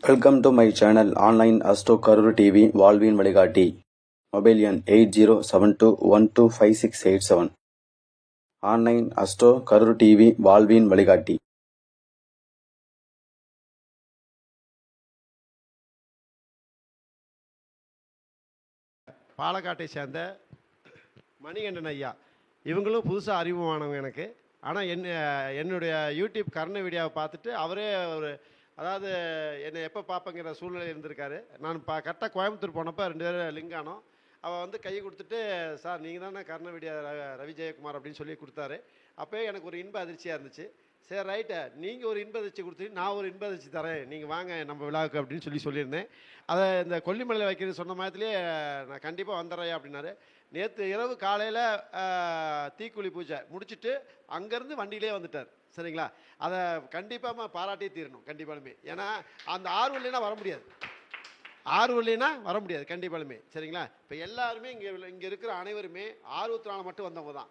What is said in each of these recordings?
Welcome to my channel online astro Karur TV வாழ்வின் வழிகாட்டி mobile எண் eight zero seven two one two five six eight seven online astro Karur TV வாழ்வின் வழிகாட்டி பாலக்காட்டை சேர்ந்த மணிகண்டன் ஐயா. இவங்களும் புதுசாக அறிமுகமானவங்க எனக்கு. ஆனால் என் என்னுடைய யூடியூப் கர்ண வீடியோவை பார்த்துட்டு அவரே ஒரு அதாவது என்னை எப்போ பார்ப்பேங்கிற சூழ்நிலை இருந்திருக்காரு. நான் பா கரெக்டாக கோயம்புத்தூர் போனப்போ ரெண்டு பேரும் லிங்க் ஆனோம் அவள் வந்து கை கொடுத்துட்டு சார் நீங்கள் தானே கர்ணவிடிய ர- ரவி ஜெயக்குமார் அப்படின்னு சொல்லி கொடுத்தாரு. அப்போயே எனக்கு ஒரு இன்ப அதிர்ச்சியாக இருந்துச்சு. சரி ரைட்டு. நீங்கள் ஒரு இன்ப அதிர்ச்சி கொடுத்துட்டு நான் ஒரு இன்ப அதிர்ச்சி தரேன். நீங்கள் வாங்க நம்ம விழாவுக்கு அப்படின்னு சொல்லி சொல்லியிருந்தேன். அதை இந்த கொல்லிமலையில் வைக்கிறது சொன்ன மாதிரிலே நான் கண்டிப்பாக வந்துடுறேன் அப்படின்னாரு. நேற்று இரவு காலையில் தீக்குழி பூஜை முடிச்சுட்டு அங்கேருந்து வண்டியிலே வந்துட்டார். சரிங்களா? அதை கண்டிப்பாக பாராட்டியே தீரணும் கண்டிப்பாலுமே. ஏன்னா அந்த ஆர்வம் இல்லைன்னா வர முடியாது. ஆர்வம் இல்லைன்னா வர முடியாது கண்டிப்பாலுமே. சரிங்களா? இப்போ எல்லாருமே இங்கே இங்கே இருக்கிற அனைவருமே ஆர்வத்தினால மட்டும் வந்தவங்க தான்.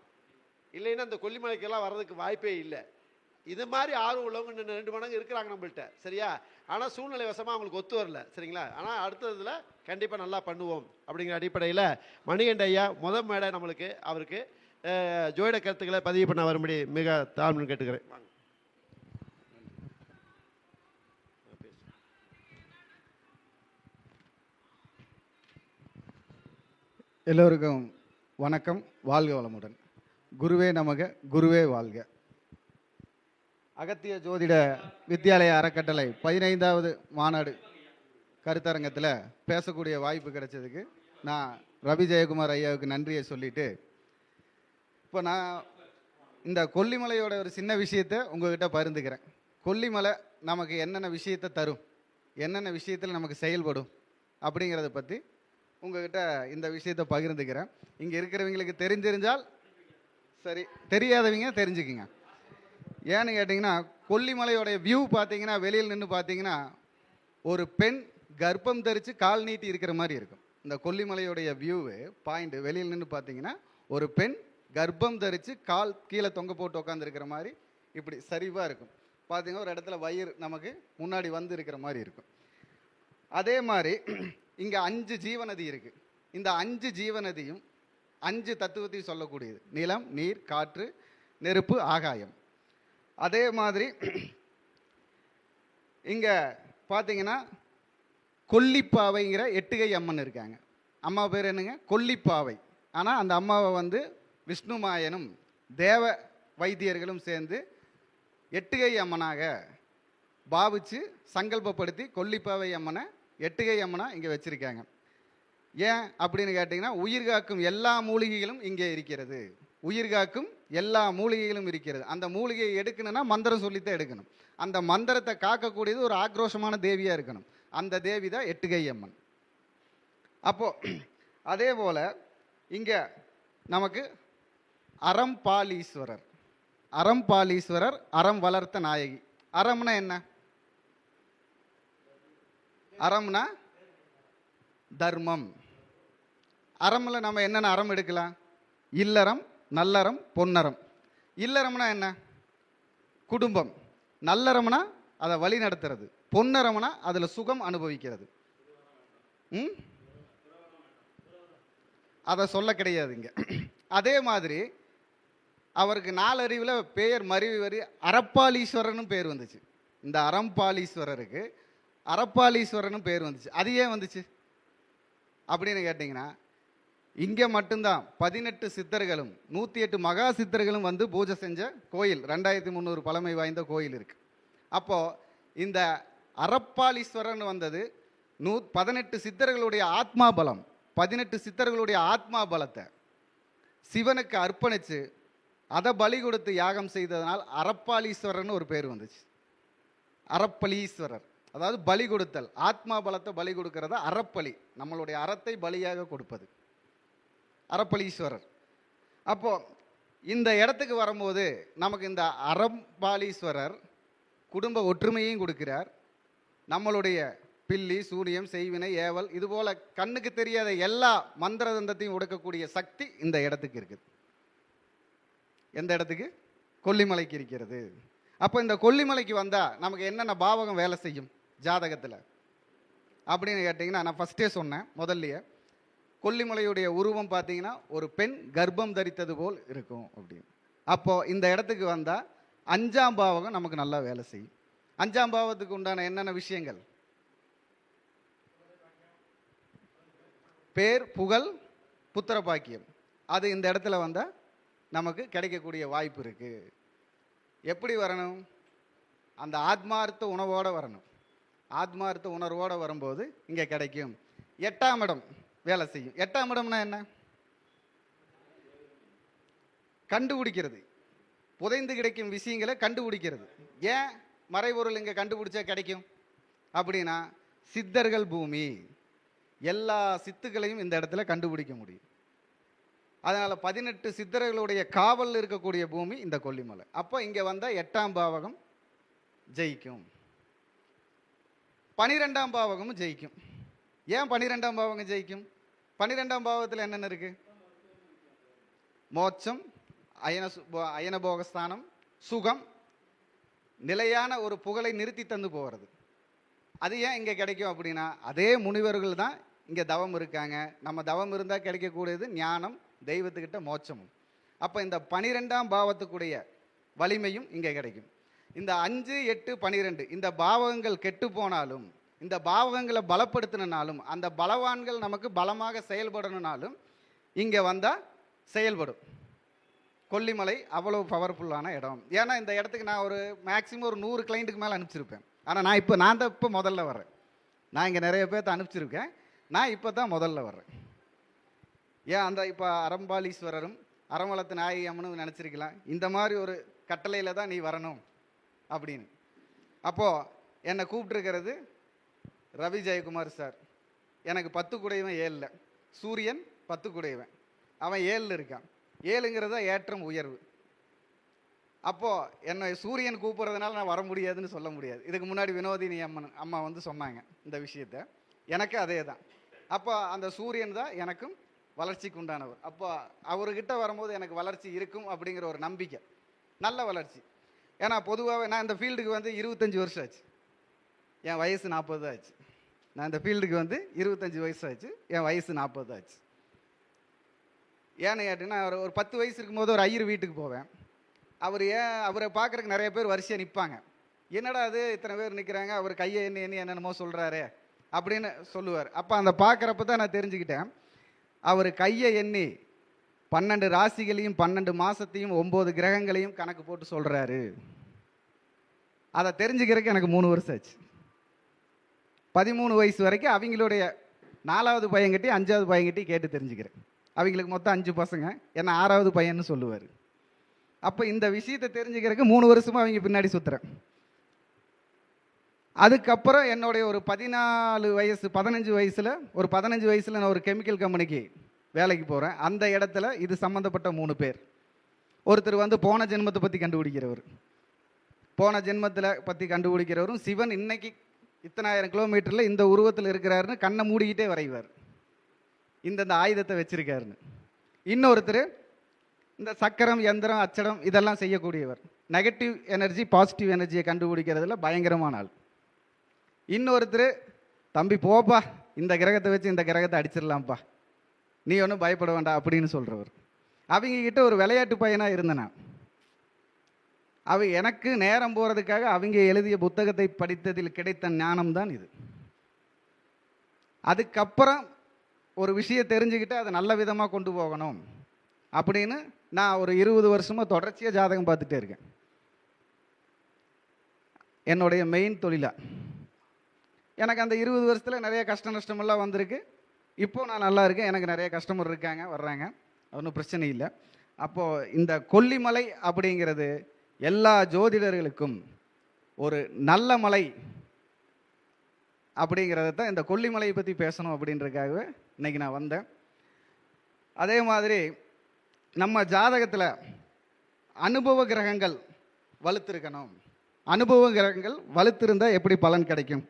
இல்லைன்னா இந்த கொல்லிமலைக்கெல்லாம் வர்றதுக்கு வாய்ப்பே இல்லை. இது மாதிரி ஆர்வம் உள்ளவங்க ரெண்டு மடங்கு இருக்கிறாங்க நம்மள்கிட்ட சரியா? ஆனால் சூழ்நிலை வசமாக அவங்களுக்கு ஒத்து வரல. சரிங்களா? ஆனால் அடுத்ததில் கண்டிப்பாக நல்லா பண்ணுவோம் அப்படிங்கிற அடிப்படையில் மணிகண்ட ஐயா முத மேடை நம்மளுக்கு அவருக்கு. ஜோயிட கருத்துக்களை பதிவு பண்ண வரும்படி மிக தாழ்மைன்னு கேட்டுக்கிறேன். எல்லோருக்கும் வணக்கம். வாழ்க வளமுடன். குருவே நமக குருவே வாழ்க. அகத்திய ஜோதிட வித்யாலய அறக்கட்டளை பதினைந்தாவது மாநாடு கருத்தரங்கத்தில் பேசக்கூடிய வாய்ப்பு கிடைச்சதுக்கு நான் ரவி ஜெயக்குமார் ஐயாவுக்கு நன்றியை சொல்லிட்டு இப்போ நான் இந்த கொல்லிமலையோட ஒரு சின்ன விஷயத்தை உங்ககிட்ட பகிர்ந்துக்கிறேன். கொல்லிமலை நமக்கு என்னென்ன விஷயத்தை தரும்? என்னென்ன விஷயத்தில் நமக்கு செயல்படும்? அப்படிங்கிறத பற்றி உங்ககிட்ட இந்த விஷயத்தை பகிர்ந்துக்கிறேன். இங்கே இருக்கிறவங்களுக்கு தெரிஞ்சிருந்தால் சரி தெரியாதவங்க தெரிஞ்சுக்குங்க. ஏன்னு கேட்டிங்கன்னா கொல்லிமலையோடைய வியூ பார்த்தீங்கன்னா வெளியில் நின்று பார்த்தீங்கன்னா ஒரு பெண் கர்ப்பம் தரித்து கால் நீட்டி இருக்கிற மாதிரி இருக்கும். இந்த கொல்லிமலையுடைய வியூவு பாயிண்ட் வெளியில் நின்று பார்த்தீங்கன்னா ஒரு பெண் கர்ப்பம் தரித்து கால் கீழே தொங்க போட்டு உட்காந்துருக்கிற மாதிரி இப்படி சரிவாக இருக்கும். பார்த்தீங்கன்னா ஒரு இடத்துல வயிறு நமக்கு முன்னாடி வந்து இருக்கிற மாதிரி இருக்கும். அதே மாதிரி இங்கே அஞ்சு ஜீவநதி இருக்குது இந்த அஞ்சு ஜீவநதியும் அஞ்சு தத்துவத்தையும் சொல்லக்கூடியது. நிலம் நீர் காற்று நெருப்பு ஆகாயம். அதே மாதிரி இங்கே பார்த்தீங்கன்னா கொல்லிப்பாவைங்கிற எட்டுகை அம்மன் இருக்காங்க. அம்மா பேர் என்னங்க? கொல்லிப்பாவை. ஆனால் அந்த அம்மாவை வந்து விஷ்ணுமாயனும் தேவ வைத்தியர்களும் சேர்ந்து எட்டுகை அம்மனாக பாவிச்சு சங்கல்பப்படுத்தி கொல்லிப்பாவை அம்மனை எட்டுகை அம்மனாக இங்கே வச்சுருக்காங்க. ஏன் அப்படின்னு கேட்டிங்கன்னா உயிர் காக்கும் எல்லா மூலிகைகளும் இங்கே இருக்கிறது. உயிர் காக்கும் எல்லா மூலிகைகளும் இருக்கிறது. அந்த மூலிகையை எடுக்கணும்னா மந்திரம் சொல்லித்தான் எடுக்கணும். அந்த மந்திரத்தை காக்கக்கூடியது ஒரு ஆக்ரோஷமான தேவியாக இருக்கணும். அந்த தேவி தான் எட்டுகை அம்மன் அதே போல் இங்கே நமக்கு அறம்பாலீஸ்வரர். அறம்பாலீஸ்வரர் அறம் வளர்த்த நாயகி. அறம்னா என்ன? அறம்னா தர்மம். அறமில் நம்ம என்னென்ன அறம் எடுக்கலாம்? இல்லறம் நல்லறம் பொன்னறம். இல்லறம்னா என்ன? குடும்பம். நல்லறம்னா அதை வழி நடத்துறது. பொன்னறம்னா அதில் சுகம் அனுபவிக்கிறது. ம்? அதை சொல்ல கிடையாதுங்க அதே மாதிரி அவருக்கு நாலறிவில் பெயர் மருவி வரி அறப்பாலீஸ்வரர்னு பேர் வந்துச்சு. இந்த அறம்பாலீஸ்வரருக்கு அறப்பாளீஸ்வரனும் பேர் வந்துச்சு. அது ஏன் வந்துச்சு? அப்படின்னு கேட்டிங்கன்னா இங்கே மட்டும்தான் பதினெட்டு சித்தர்களும் நூற்றி எட்டு மகா சித்தர்களும் வந்து பூஜை செஞ்ச கோயில் ரெண்டாயிரத்தி முந்நூறு பழமை வாய்ந்த கோயில் இருக்குது அப்போது இந்த அறப்பாலீஸ்வரன் வந்தது நூ பதினெட்டு சித்தர்களுடைய ஆத்மா பலம் பதினெட்டு சித்தர்களுடைய ஆத்மா பலத்தை சிவனுக்கு அர்ப்பணித்து அதை பலி கொடுத்து யாகம் செய்ததனால் அறப்பாலீஸ்வரர்னு ஒரு பேர் வந்துச்சு. அறப்பலீஸ்வரர். அதாவது பலி கொடுத்தல். ஆத்மா பலத்தை பலி கொடுக்கறத அறப்பலி. நம்மளுடைய அறத்தை பலியாக கொடுப்பது. அறப்பலீஸ்வரர். அப்போது இந்த இடத்துக்கு வரும்போது நமக்கு இந்த அறம்பாலீஸ்வரர் குடும்ப ஒற்றுமையையும் கொடுக்கிறார். நம்மளுடைய பில்லி சூனியம் செய்வினை ஏவல் இதுபோல் கண்ணுக்கு தெரியாத எல்லா மந்திர தந்தத்தையும் உடைக்கக்கூடிய சக்தி இந்த இடத்துக்கு இருக்குது. எந்த இடத்துக்கு? கொல்லிமலைக்கு இருக்கிறது. அப்போ இந்த கொல்லிமலைக்கு வந்தால் நமக்கு என்னென்ன பாவகம் வேலை செய்யும் ஜாதகத்தில்? அப்படின்னு கேட்டிங்கன்னா நான் ஃபஸ்ட்டே சொன்னேன் முதல்லையே. கொல்லிமலையுடைய உருவம் பார்த்தீங்கன்னா ஒரு பெண் கர்ப்பம் தரித்தது போல் இருக்கும் அப்படின்னு. அப்போது இந்த இடத்துக்கு வந்தால் அஞ்சாம் பாவகம் நமக்கு நல்லா வேலை செய்யும். அஞ்சாம் பாவத்துக்கு உண்டான என்னென்ன விஷயங்கள்? பேர் புகழ் புத்திர பாக்கியம் அது இந்த இடத்துல வந்தால் நமக்கு கிடைக்கக்கூடிய வாய்ப்பு இருக்குது எப்படி வரணும்? அந்த ஆத்மார்த்த உணவோடு வரணும். ஆத்மார்த்த உணர்வோடு வரும்போது இங்கே கிடைக்கும். எட்டாம் இடம் வேலை செய்யும். எட்டாம் இடம்னா என்ன? கண்டுபிடிக்கிறது. புதைந்து கிடைக்கும் விஷயங்களை கண்டுபிடிக்கிறது. ஏன்? மறைபொருள் இங்கே கண்டுபிடிச்சா கிடைக்கும்? அப்படின்னா சித்தர்கள் பூமி. எல்லா சித்துக்களையும் இந்த இடத்துல கண்டுபிடிக்க முடியும். அதனால் பதினெட்டு சித்தர்களுடைய காவல் இருக்கக்கூடிய பூமி இந்த கொல்லிமலை. அப்போ இங்கே வந்தால் எட்டாம் பாவகம் ஜெயிக்கும். பனிரெண்டாம் பாவகமும் ஜெயிக்கும். ஏன் பனிரெண்டாம் பாவகம் ஜெயிக்கும்? பனிரெண்டாம் பாவத்தில் என்னென்ன இருக்கு? மோட்சம் அயன சு- போ- அயன போகஸ்தானம் சுகம் நிலையான ஒரு புகழை நிறுத்தி தந்து போகிறது அது ஏன் இங்கே கிடைக்கும் அப்படின்னா அதே முனிவர்கள் தான் இங்கே தவம் இருக்காங்க. நம்ம தவம் இருந்தால் கிடைக்கக்கூடியது ஞானம் தெய்வத்துக்கிட்ட மோட்சமும். அப்போ இந்த பனிரெண்டாம் பாவத்துக்குடைய வலிமையும் இங்கே கிடைக்கும். இந்த அஞ்சு எட்டு பனிரெண்டு இந்த பாவகங்கள் கெட்டு போனாலும் இந்த பாவகங்களை பலப்படுத்தினாலும் அந்த பலவான்கள் நமக்கு பலமாக செயல்படணுனாலும் இங்கே வந்தால் செயல்படும். கொல்லிமலை அவ்வளோ பவர்ஃபுல்லான இடம். ஏன்னா இந்த இடத்துக்கு நான் ஒரு மேக்ஸிமம் ஒரு நூறு கிளைண்ட்டுக்கு மேலே அனுப்பிச்சிருப்பேன். ஆனால் நான் இப்போ நான் தான் இப்போ முதல்ல வர்றேன். நான் இங்கே நிறைய பேர்த்த அனுப்பிச்சிருக்கேன். நான் இப்போ தான் முதல்ல வர்றேன். ஏன் அந்த இப்போ அறம்பாலீஸ்வரரும் அறமளத்து நாயகி அம்மனும் நினச்சிருக்கலாம். இந்த மாதிரி ஒரு கட்டளையில் தான் நீ வரணும் அப்படின்னு. அப்போது என்னை கூப்பிட்டுருக்கிறது ரவி ஜெயக்குமார் சார். எனக்கு பத்து குடையவன் ஏழில். சூரியன் பத்து குடையவன். அவன் ஏழில் இருக்கான். ஏழுங்கிறது தான் ஏற்றம் உயர்வு. அப்போது என்னை சூரியன் கூப்பிட்றதுனால நான் வர முடியாதுன்னு சொல்ல முடியாது. இதுக்கு முன்னாடி வினோதினி அம்மன் அம்மா வந்து சொன்னாங்க இந்த விஷயத்த. எனக்கு அதே தான். அப்போ அந்த சூரியன் தான் எனக்கும் வளர்ச்சிக்கு உண்டானவர். அப்போ அவர்கிட்ட வரும்போது எனக்கு வளர்ச்சி இருக்கும் அப்படிங்கிற ஒரு நம்பிக்கை. நல்ல வளர்ச்சி. ஏன்னா பொதுவாகவே நான் இந்த ஃபீல்டுக்கு வந்து இருபத்தஞ்சி வருஷம் ஆச்சு. என் வயசு நாற்பது தான் ஆச்சு. நான் இந்த ஃபீல்டுக்கு வந்து இருபத்தஞ்சி வயசு ஆச்சு. என் வயசு நாற்பது தான் ஆச்சு. ஏன்னு கேட்டிங்கன்னா ஒரு ஒரு பத்து வயசு இருக்கும்போது ஒரு ஐயர் வீட்டுக்கு போவேன். அவர் ஏன் அவரை பார்க்குறக்கு நிறைய பேர் வரிசையாக நிற்பாங்க என்னடா அது இத்தனை பேர் நிற்கிறாங்க அவர் கையை என்ன என்ன என்னென்னமோ சொல்கிறாரு அப்படின்னு சொல்லுவார். அப்போ அந்த பார்க்குறப்ப தான் நான் தெரிஞ்சுக்கிட்டேன். அவர் கையை எண்ணி பன்னெண்டு ராசிகளையும் பன்னெண்டு மாதத்தையும் ஒம்பது கிரகங்களையும் கணக்கு போட்டு சொல்கிறாரு அதை தெரிஞ்சுக்கிறதுக்கு எனக்கு மூணு வருஷம் ஆச்சு. பதிமூணு வயசு வரைக்கும் அவங்களுடைய நாலாவது பையன்கிட்டையும் அஞ்சாவது பையன்கிட்டையும் கேட்டு தெரிஞ்சுக்கிறேன். அவங்களுக்கு மொத்தம் அஞ்சு பசங்க. என்ன ஆறாவது பையன்னு சொல்லுவார். அப்போ இந்த விஷயத்தை தெரிஞ்சுக்கிறதுக்கு மூணு வருஷமாக அவங்க பின்னாடி சுற்றுறேன் அதுக்கப்புறம் என்னுடைய ஒரு பதினாலு வயசு பதினஞ்சு வயசில் ஒரு பதினஞ்சு வயசில் நான் ஒரு கெமிக்கல் கம்பெனிக்கு வேலைக்கு போகிறேன் அந்த இடத்துல இது சம்மந்தப்பட்ட மூணு பேர். ஒருத்தர் வந்து போன ஜென்மத்தை பற்றி கண்டுபிடிக்கிறவர். போன ஜென்மத்தில் பற்றி கண்டுபிடிக்கிறவரும் சிவன் இன்னைக்கு இத்தனாயிரம் கிலோமீட்டரில் இந்த உருவத்தில் இருக்கிறாருன்னு கண்ணை மூடிக்கிட்டே வரைவார். இந்தந்த ஆயுதத்தை வச்சிருக்காருன்னு. இன்னொருத்தர் இந்த சக்கரம் எந்திரம் அச்சடம் இதெல்லாம் செய்யக்கூடியவர். நெகட்டிவ் எனர்ஜி பாசிட்டிவ் எனர்ஜியை கண்டுபிடிக்கிறதுல பயங்கரமான ஆள். இன்னொருத்தர் தம்பி போப்பா இந்த கிரகத்தை வச்சு இந்த கிரகத்தை அடிச்சிடலாம்ப்பா. நீ ஒன்றும் பயப்பட வேண்டாம் அப்படின்னு சொல்கிறவர் அவங்க கிட்ட ஒரு விளையாட்டு பையனாக இருந்தனா. அவ எனக்கு நேரம் போகிறதுக்காக அவங்க எழுதிய புத்தகத்தை படித்ததில் கிடைத்த ஞானம் தான் இது. அதுக்கப்புறம் ஒரு விஷயம் தெரிஞ்சுக்கிட்டு அதை நல்ல விதமாக கொண்டு போகணும் அப்படின்னு நான் ஒரு இருபது வருஷமாக தொடர்ச்சியாக ஜாதகம் பார்த்துட்டே இருக்கேன். என்னுடைய மெயின் தொழிலாக எனக்கு அந்த இருபது வருஷத்தில் நிறைய கஷ்ட நஷ்டமெல்லாம் வந்திருக்கு. இப்போ நான் நல்லா இருக்கேன். எனக்கு நிறைய கஸ்டமர் இருக்காங்க வர்றாங்க. ஒன்றும் பிரச்சனை இல்லை. அப்போது இந்த கொல்லிமலை அப்படிங்கிறது எல்லா ஜோதிடர்களுக்கும் ஒரு நல்ல மலை அப்படிங்கிறத தான் இந்த கொல்லிமலையை பற்றி பேசணும் அப்படின்றக்காகவே இன்னைக்கு நான் வந்தேன். அதே மாதிரி நம்ம ஜாதகத்தில் அனுபவ கிரகங்கள் வலுத்திருக்கணும். அனுபவ கிரகங்கள் வலுத்திருந்தால் எப்படி பலன் கிடைக்கும்?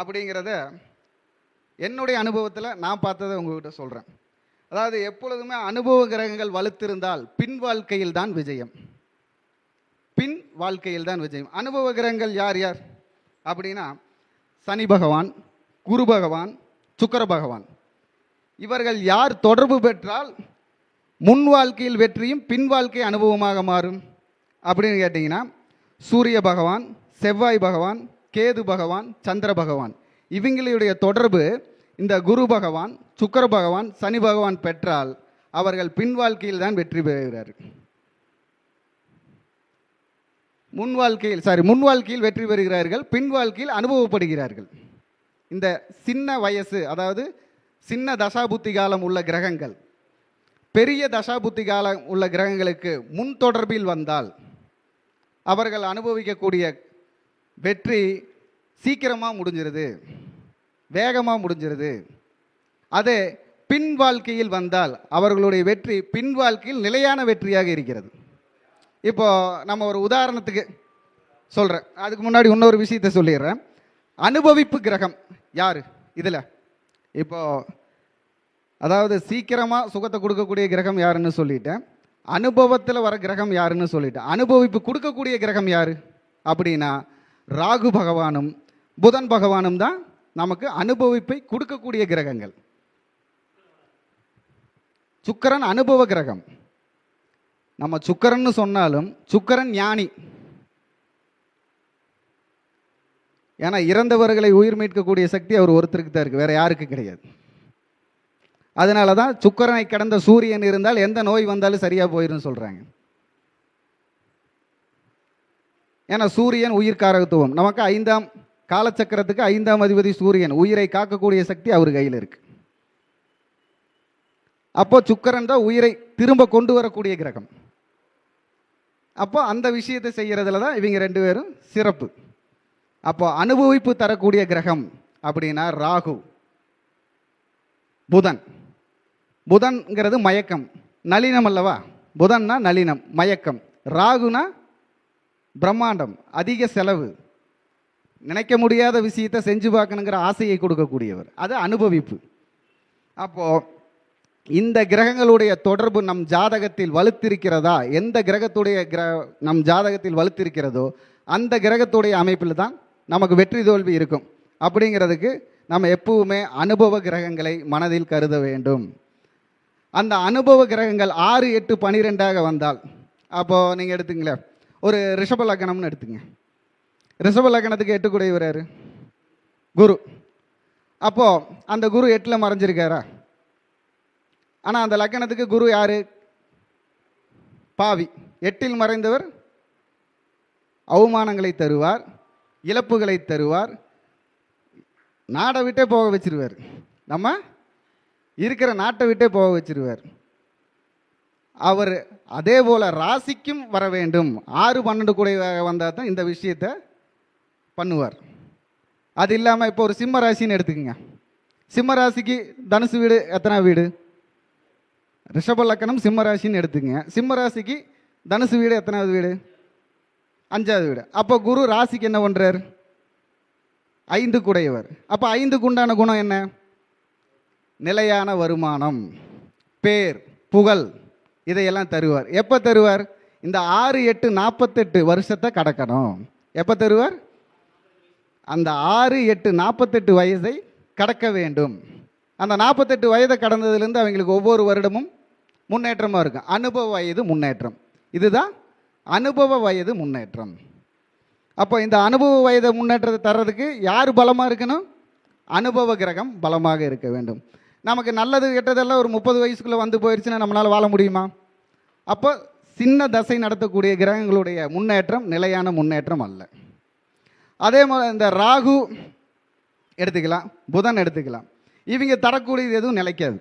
அப்படிங்கிறத என்னுடைய அனுபவத்தில் நான் பார்த்ததை உங்ககிட்ட சொல்கிறேன் அதாவது எப்பொழுதுமே அனுபவ கிரகங்கள் வலுத்திருந்தால் பின் வாழ்க்கையில் தான் விஜயம். பின் வாழ்க்கையில் தான் விஜயம். அனுபவ கிரகங்கள் யார் யார்? அப்படின்னா சனி பகவான் குரு பகவான் சுக்கர பகவான் இவர்கள் யார் தொடர்பு பெற்றால் முன் வாழ்க்கையில் வெற்றியும் பின் வாழ்க்கை அனுபவமாக மாறும் அப்படின்னு கேட்டிங்கன்னா சூரிய பகவான் செவ்வாய் பகவான் கேது பகவான் சந்திர பகவான். இவங்களுடைய தொடர்பு இந்த குரு பகவான் சுக்கர பகவான் சனி பகவான் பெற்றால் அவர்கள் பின் வாழ்க்கையில் தான் வெற்றி பெறுகிறார்கள் முன் வாழ்க்கையில் சாரி முன் வாழ்க்கையில் வெற்றி பெறுகிறார்கள் பின் வாழ்க்கையில் அனுபவப்படுகிறார்கள். இந்த சின்ன வயசு அதாவது சின்ன தசாபுத்தி காலம் உள்ள கிரகங்கள் பெரிய தசாபுத்தி காலம் உள்ள கிரகங்களுக்கு முன் தொடர்பில் வந்தால் அவர்கள் அனுபவிக்கக்கூடிய வெற்றி சீக்கிரமாக முடிஞ்சிருது வேகமாக முடிஞ்சிருது. அதே பின் வாழ்க்கையில் வந்தால் அவர்களுடைய வெற்றி பின் வாழ்க்கையில் நிலையான வெற்றியாக இருக்கிறது. இப்போ நம்ம ஒரு உதாரணத்துக்கு சொல்கிறேன் அதுக்கு முன்னாடி இன்னொரு விஷயத்த சொல்லிடுறேன். அனுபவிப்பு கிரகம். யார்? இதில். இப்போ அதாவது சீக்கிரமாக சுகத்தை கொடுக்கக்கூடிய கிரகம் யாருன்னு சொல்லிட்டேன். அனுபவத்தில் வர கிரகம் யாருன்னு சொல்லிட்டேன். அனுபவிப்பு கொடுக்கக்கூடிய கிரகம் யார்? அப்படின்னா ராகு பகவானும் புதன் பகவானும் தான் நமக்கு அனுபவிப்பை கொடுக்கக்கூடிய கிரகங்கள். சுக்கரன் அனுபவ கிரகம். நம்ம சுக்கரன்னு சொன்னாலும் சுக்கரன் ஞானி. ஏன்னா இறந்தவர்களை உயிர் மீட்கக்கூடிய சக்தி அவர் ஒருத்தருக்கு தான் இருக்கு வேற யாருக்கும் கிடையாது. அதனால தான் சுக்கரனை கடந்த சூரியன் இருந்தால் எந்த நோய் வந்தாலும் சரியா போயிரும் சொல்றாங்க. ஏன்னா சூரியன் உயிர்காரகத்துவம் நமக்கு ஐந்தாம் காலச்சக்கரத்துக்கு ஐந்தாம் அதிபதி சூரியன் உயிரை காக்கக்கூடிய சக்தி அவர் கையில் இருக்கு. அப்போ சுக்கரன் தான் உயிரை திரும்ப கொண்டு வரக்கூடிய கிரகம். அப்போ அந்த விஷயத்தை செய்கிறதுல தான் இவங்க ரெண்டு பேரும் சிறப்பு. அப்போ அனுபவிப்பு தரக்கூடிய கிரகம் அப்படின்னா ராகு. புதன். புதன்கிறது மயக்கம். நளினம் அல்லவா? புதன்னா நளினம் மயக்கம். ராகுனா பிரம்மாண்டம் அதிக செலவு. நினைக்க முடியாத விஷயத்தை செஞ்சு பார்க்கணுங்கிற ஆசையை கொடுக்கக்கூடியவர். அது அனுபவிப்பு. அப்போது இந்த கிரகங்களுடைய தொடர்பு நம் ஜாதகத்தில் வலுத்திருக்கிறதா? எந்த கிரகத்துடைய கிர நம் ஜாதகத்தில் வலுத்திருக்கிறதோ அந்த கிரகத்துடைய அமைப்பில் தான் நமக்கு வெற்றி தோல்வி இருக்கும். அப்படிங்கிறதுக்கு நம்ம எப்பவுமே அனுபவ கிரகங்களை மனதில் கருத வேண்டும். அந்த அனுபவ கிரகங்கள் ஆறு எட்டு பனிரெண்டாக வந்தால் அப்போது நீங்கள் எடுத்துங்களேன். ஒரு ரிஷப லக்னம்னு எடுத்துங்க. ரிஷப லக்னத்துக்கு எட்டு கூட யாரு? குரு. அப்போது அந்த குரு எட்டில் மறைஞ்சிருக்காரா? ஆனால் அந்த லக்கணத்துக்கு குரு யார்? பாவி. எட்டில் மறைந்தவர் அவமானங்களை தருவார். இழப்புகளை தருவார். நாடை விட்டே போக வச்சிருவார். நம்ம இருக்கிற நாட்டை விட்டே போக வச்சிருவார். அவர் அதே போல் ராசிக்கும் வர வேண்டும். ஆறு பன்னெண்டு கூட வந்தால் தான் இந்த விஷயத்தை பண்ணுவார். அது இல்லாமல் இப்போ ஒரு சிம்ம ராசின்னு எடுத்துக்கோங்க. சிம்ம ராசிக்கு தனுசு வீடு எத்தனை வீடு? ரிஷப லக்கணம் சிம்ம ராசின்னு எடுத்துக்கங்க. சிம்ம ராசிக்கு தனுசு வீடு எத்தனாவது வீடு? அஞ்சாவது வீடு. அப்போ குரு ராசிக்கு என்ன பண்ணுறார் ஐந்து குடையவர். அப்போ ஐந்துக்கு உண்டான குணம் என்ன? நிலையான வருமானம் பேர் புகழ் இதையெல்லாம் தருவார். எப்போ தருவார்? இந்த ஆறு எட்டு நாற்பத்தெட்டு வருஷத்தை கடக்கணும். எப்போ தருவார்? அந்த ஆறு எட்டு நாற்பத்தெட்டு வயதை கடக்க வேண்டும். அந்த நாற்பத்தெட்டு வயதை கடந்ததுலேருந்து அவங்களுக்கு ஒவ்வொரு வருடமும் முன்னேற்றமாக இருக்கும். அனுபவ வயது முன்னேற்றம். இதுதான் அனுபவ வயது முன்னேற்றம். அப்போ இந்த அனுபவ வயது முன்னேற்றத்தை தர்றதுக்கு யார் பலமாக இருக்கணும்? அனுபவ கிரகம் பலமாக இருக்க வேண்டும். நமக்கு நல்லது கெட்டதெல்லாம் ஒரு முப்பது வயசுக்குள்ளே வந்து போயிடுச்சுன்னா நம்மளால் வாழ முடியுமா? அப்போ சின்ன தசை நடத்தக்கூடிய கிரகங்களுடைய முன்னேற்றம் நிலையான முன்னேற்றம் அல்ல. அதே மாதிரி இந்த ராகு எடுத்துக்கலாம் புதன் எடுத்துக்கலாம். இவங்க தரக்கூடியது எதுவும் நிலைக்காது.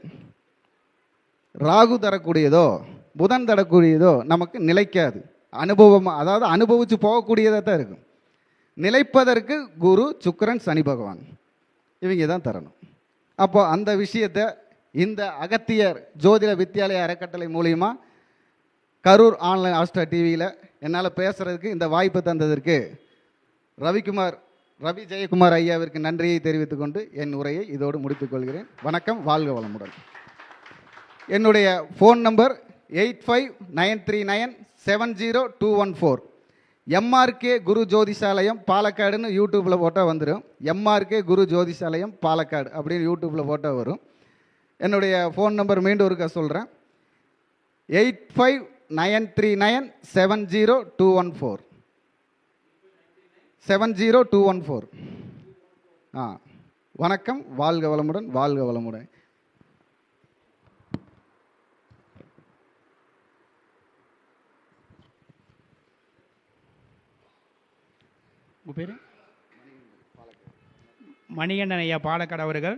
ராகு தரக்கூடியதோ புதன் தரக்கூடியதோ நமக்கு நிலைக்காது. அனுபவம் அதாவது அனுபவித்து போகக்கூடியதாக தான் இருக்கும். நிலைப்பதற்கு குரு சுக்கரன் சனி பகவான். இவங்க தான் தரணும். அப்போ அந்த விஷயத்தை இந்த அகத்தியர் ஜோதிட வித்யாலய அறக்கட்டளை மூலியமாக கரூர் ஆன்லைன் ஆஸ்ட்ரா டிவியில் என்னால் பேசுறதுக்கு இந்த வாய்ப்பு தந்ததற்கு ரவிக்குமார் ரவி ஜெயக்குமார் ஐயாவிற்கு நன்றியை தெரிவித்துக் கொண்டு என் உரையை இதோடு முடித்துக்கொள்கிறேன் வணக்கம் வாழ்க வளமுடன். என்னுடைய phone number eight five nine three nine seven zero two one four MRK Guru Jothishalayam பாலக்காடுன்னு யூடியூப்பில் போட்டால் வந்துடும் எம்ஆர்கே குரு ஜோதிஷாலயம் பாலக்காடு அப்படின்னு யூடியூப்பில் போட்டால் வரும். என்னுடைய ஃபோன் நம்பர் மீண்டும் ஒருக்கா சொல்கிறேன் eight five nine three nine seven zero two one four seven zero two one four ஆ. வணக்கம். வாழ்க வளமுடன் வாழ்க வளமுடன். உங்கள் பேர்? மணிகண்டன் ஐயா பாலக்காடு அவர்கள்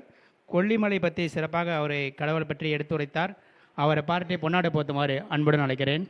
கொல்லிமலை பற்றி சிறப்பாக அவரை கடவுள் பற்றி எடுத்துரைத்தார். அவரை பார்த்து பொன்னாடை போத்துமாறு அன்புடன் அழைக்கிறேன்.